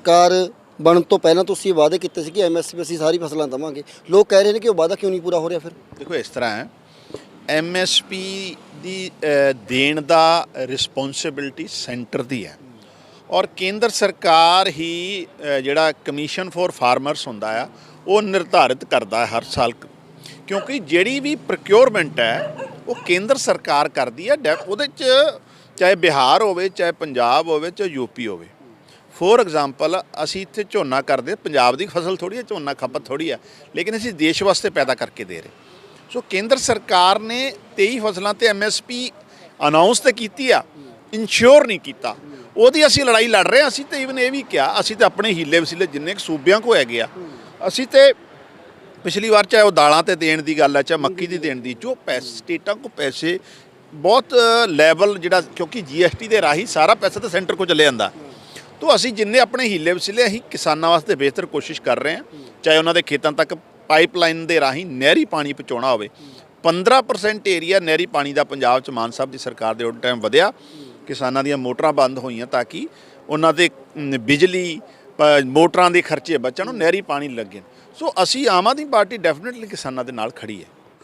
ਸਰਕਾਰ ਬਣਨ ਤੋਂ ਪਹਿਲਾਂ ਤੁਸੀਂ ਵਾਅਦੇ ਕੀਤੇ ਸੀ ਕਿ ਐਮਐਸਪੀ ਅਸੀਂ ਸਾਰੀ ਫਸਲਾਂ ਦੇਵਾਂਗੇ। ਲੋਕ ਕਹਿ ਰਹੇ ਨੇ ਕਿ ਉਹ ਵਾਅਦਾ ਕਿਉਂ ਨਹੀਂ ਪੂਰਾ ਹੋ ਰਿਹਾ ਫਿਰ? ਦੇਖੋ, ਇਸ ਤਰ੍ਹਾਂ ਹੈ। ਐਮਐਸਪੀ ਦੀ ਦੇਣ ਦਾ ਰਿਸਪੌਂਸਿਬਿਲਟੀ ਸੈਂਟਰ ਦੀ ਹੈ। ਔਰ ਕੇਂਦਰ ਸਰਕਾਰ ਹੀ ਜਿਹੜਾ ਕਮਿਸ਼ਨ ਫॉर ਫਾਰਮਰਸ ਹੁੰਦਾ ਆ, ਉਹ ਨਿਰਧਾਰਿਤ ਕਰਦਾ ਹੈ ਹਰ ਸਾਲ। ਕਿਉਂਕਿ ਜਿਹੜੀ ਵੀ ਪ੍ਰੋਕਿਉਰਮੈਂਟ ਹੈ, ਉਹ ਕੇਂਦਰ ਸਰਕਾਰ ਕਰਦੀ ਹੈ, ਡੈ- ਉਹਦੇ ਚ ਚਾਹੇ ਬਿਹਾਰ ਹੋਵੇ, ਚਾਹੇ ਪੰਜਾਬ ਹੋਵੇ, ਚਾਹੇ ਯੂਪੀ ਹੋਵੇ। ਫੋਰ ਐਗਜ਼ਾਮਪਲ ਅਸੀਂ ਇੱਥੇ ਝੋਨਾ ਕਰਦੇ, ਪੰਜਾਬ ਦੀ ਫਸਲ ਥੋੜੀ ਹੈ, ਝੋਨਾ ਖਪਤ ਥੋੜੀ ਹੈ, ਲੇਕਿਨ ਅਸੀਂ ਦੇਸ਼ ਵਾਸਤੇ ਪੈਦਾ ਕਰਕੇ ਦੇ ਰਹੇ। ਸੋ ਕੇਂਦਰ ਸਰਕਾਰ ਨੇ 23 ਫਸਲਾਂ ਤੇ ਐਮਐਸਪੀ ਅਨਾਉਂਸ ਤੇ ਕੀਤੀ ਆ ਇਨਸ਼ੋਰ ਨਹੀਂ ਕੀਤਾ। ਉਹਦੀ ਅਸੀਂ ਲੜਾਈ ਲੜ ਰਹੇ ਹਾਂ, ਅਸੀਂ ਤੇ ਇਵਨ ਇਹ ਵੀ ਕਿਹਾ, ਅਸੀਂ ਤੇ ਆਪਣੇ ਹੀਲੇ ਵਸੀਲੇ ਜਿੰਨੇ ਕੁ ਸੂਬਿਆਂ ਕੋ ਹੈਗੇ ਆ, ਅਸੀਂ ਤੇ ਪਿਛਲੀ ਵਾਰ ਚਾਹੇ ਉਹ ਦਾਲਾਂ ਤੇ ਦੇਣ ਦੀ ਗੱਲ ਆ, ਚਾਹੇ ਮੱਕੀ ਦੀ ਦੇਣ ਦੀ, ਜੋ ਪੈਸੇ, ਸਟੇਟਾਂ ਕੋ ਪੈਸੇ ਬਹੁਤ ਲੈਵਲ ਜਿਹੜਾ, ਕਿਉਂਕਿ ਜੀਐਸਟੀ ਦੇ ਰਾਹੀਂ ਸਾਰਾ ਪੈਸਾ ਤਾਂ ਸੈਂਟਰ ਕੋ ਚਲੇ ਜਾਂਦਾ। ਤੋ ਅਸੀਂ ਜਿੰਨੇ ਆਪਣੇ ਹੀਲੇ ਵਸੀਲੇ ਅਸੀਂ ਕਿਸਾਨਾਂ ਵਾਸਤੇ ਬਿਹਤਰ ਕੋਸ਼ਿਸ਼ ਕਰ ਰਹੇ ਹਾਂ, ਚਾਹੇ ਉਹਨਾਂ ਦੇ ਖੇਤਾਂ ਤੱਕ ਪਾਈਪਲਾਈਨ ਦੇ ਰਾਹੀਂ ਨਹਿਰੀ ਪਾਣੀ ਪਹੁੰਚਾਉਣਾ ਹੋਵੇ। 15% ਏਰੀਆ ਨਹਿਰੀ ਪਾਣੀ ਦਾ ਪੰਜਾਬ ਚ ਮਾਨ ਸਾਹਿਬ ਦੀ ਸਰਕਾਰ ਦੇ ਉਲਟ ਟਾਈਮ ਵਧਿਆ। ਕਿਸਾਨਾਂ ਦੀਆਂ ਮੋਟਰਾਂ ਬੰਦ ਹੋਈਆਂ ਤਾਂ ਕਿ ਉਹਨਾਂ ਦੇ ਬਿਜਲੀ ਮੋਟਰਾਂ ਦੇ ਖਰਚੇ ਬਚਣ ਨੂੰ ਨਹਿਰੀ ਪਾਣੀ ਲੱਗੇ ਸੋ ਅਸੀਂ ਆਮ ਆਦਮੀ ਪਾਰਟੀ ਡੈਫੀਨਿਟਲੀ ਕਿਸਾਨਾਂ ਦੇ ਨਾਲ ਖੜੀ ਹੈ।